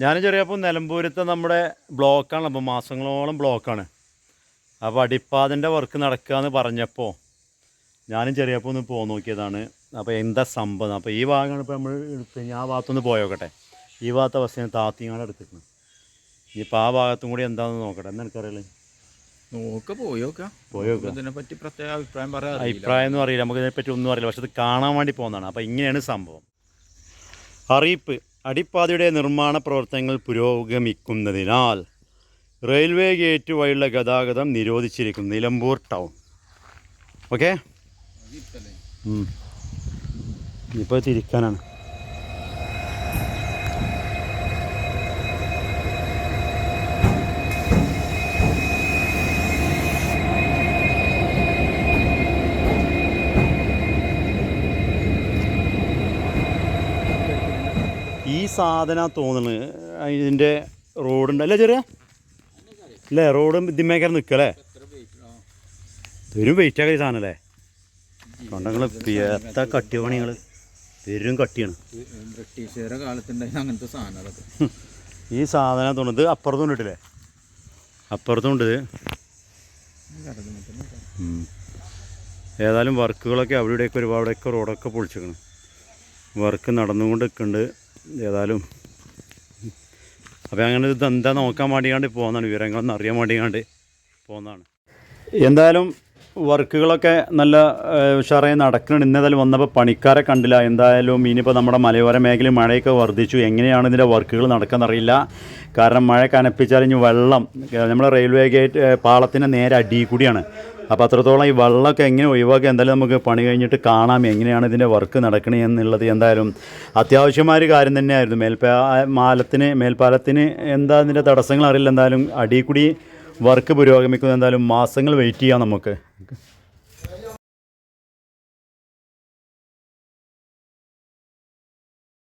ഞാൻ ചെറിയപ്പോൾ നിലമ്പൂരത്തെ നമ്മുടെ ബ്ലോക്കാണ് അപ്പോൾ മാസങ്ങളോളം ബ്ലോക്കാണ്. അപ്പോൾ അടിപ്പാതിന്റെ വർക്ക് നടക്കുക എന്ന് പറഞ്ഞപ്പോൾ ഞാനും ചെറിയപ്പോൾ ഒന്ന് പോകാൻ നോക്കിയതാണ്. അപ്പോൾ എന്താ സംഭവം? അപ്പോൾ ഈ ഭാഗമാണ് ഇപ്പോൾ നമ്മൾ എടുത്ത് ആ ഭാഗത്തൊന്ന് പോയോക്കട്ടെ ഈ ഭാഗത്തെ അവസ്ഥയാണ് താത്തിങ്ങാട് എടുത്തിരുന്നത് ഇനിയിപ്പോൾ ആ ഭാഗത്തും കൂടി എന്താണെന്ന് നോക്കട്ടെ. എന്താ എനിക്കറിയില്ല നോക്ക പോയോക്ക പോയോക്ക ഇതിനെ പറ്റി പ്രത്യേക അഭിപ്രായം പറയാം അഭിപ്രായം ഒന്നും അറിയില്ല. നമുക്ക് ഇതിനെപ്പറ്റി ഒന്നും അറിയില്ല. പക്ഷെ ഇത് കാണാൻ വേണ്ടി പോകുന്നതാണ് അപ്പോൾ ഇങ്ങനെയാണ് സംഭവം. അറിയിപ്പ്. അടിപ്പാതയുടെ നിർമ്മാണ പ്രവർത്തനങ്ങൾ പുരോഗമിക്കുന്നതിനാൽ റെയിൽവേ ഗേറ്റ് വഴിയുള്ള ഗതാഗതം നിരോധിച്ചിരിക്കുന്നു. നിലമ്പൂർ ടൗൺ. ഓക്കെ? ഇപ്പോൾ തിരിക്കാനാണ്. ഈ സാധന തോന്നണ് ഇതിന്റെ റോഡുണ്ട്. അല്ലേ ചെറിയ? അല്ലേ റോഡ് ഇതിമേക്കര നിൽക്കല്ലേ വെറും വെയിറ്റ് ആക്കി സാധനം അല്ലേ? കണ്ടങ്ങൾ എത്ര കട്ടി പണികൾ വെറും കട്ടിയാണ്. ബ്രിട്ടീഷുകാരുടെ കാലത്തുണ്ടായിരുന്ന അങ്ങനത്തെ സാധനങ്ങളൊക്കെ. ഈ സാധനം തോന്നുന്നത് അപ്പുറത്തും കിട്ടില്ലേ അപ്പുറത്തും ഉണ്ട്. ഏതായാലും വർക്കുകളൊക്കെ അവിടെ ഇവിടെയൊക്കെ ഒരുപാടൊക്കെ റോഡൊക്കെ പൊളിച്ചിരിക്കണം. വർക്ക് നടന്നുകൊണ്ട് നിൽക്കുന്നുണ്ട്. ഏതായാലും. അപ്പോൾ അങ്ങനെ ഇത് എന്താ നോക്കാൻ വേണ്ടിയാണ്ട് പോകുന്നതാണ് വിവരങ്ങളൊന്നും അറിയാൻ വേണ്ടിയാണ്ട് പോകുന്നതാണ് എന്തായാലും വർക്കുകളൊക്കെ നല്ല ഉഷാറായി നടക്കുന്നുണ്ട്. ഇന്നേതായാലും വന്നപ്പോൾ പണിക്കാരെ കണ്ടില്ല. എന്തായാലും ഇനിയിപ്പോൾ നമ്മുടെ മലയോര മേഖലയിൽ മഴയൊക്കെ വർദ്ധിച്ചു. എങ്ങനെയാണ് ഇതിന്റെ വർക്കുകൾ നടക്കുന്നറിയില്ല. കാരണം മഴ കനപ്പിച്ചാൽ ഇനി വെള്ളം നമ്മുടെ റെയിൽവേ ഗേറ്റ് പാളത്തിന് നേരെ അടിയിൽ കൂടിയാണ്. അപ്പോൾ അത്രത്തോളം ഈ വെള്ളമൊക്കെ എങ്ങനെ ഒഴിവാക്കി എന്തായാലും നമുക്ക് പണി കഴിഞ്ഞിട്ട് കാണാം. എങ്ങനെയാണ് ഇതിന്റെ വർക്ക് നടക്കണേ എന്നുള്ളത് എന്തായാലും അത്യാവശ്യമായ ഒരു കാര്യം തന്നെയായിരുന്നു. മേൽപ്പാ മാലത്തിന് മേൽപ്പാലത്തിന് എന്താ ഇതിന്റെ തടസ്സങ്ങൾ അറിയില്ല. എന്തായാലും അടിയിൽ കൂടി വർക്ക് പുരോഗമിക്കുന്നത് എന്തായാലും മാസങ്ങൾ വെയിറ്റ് ചെയ്യാം നമുക്ക്.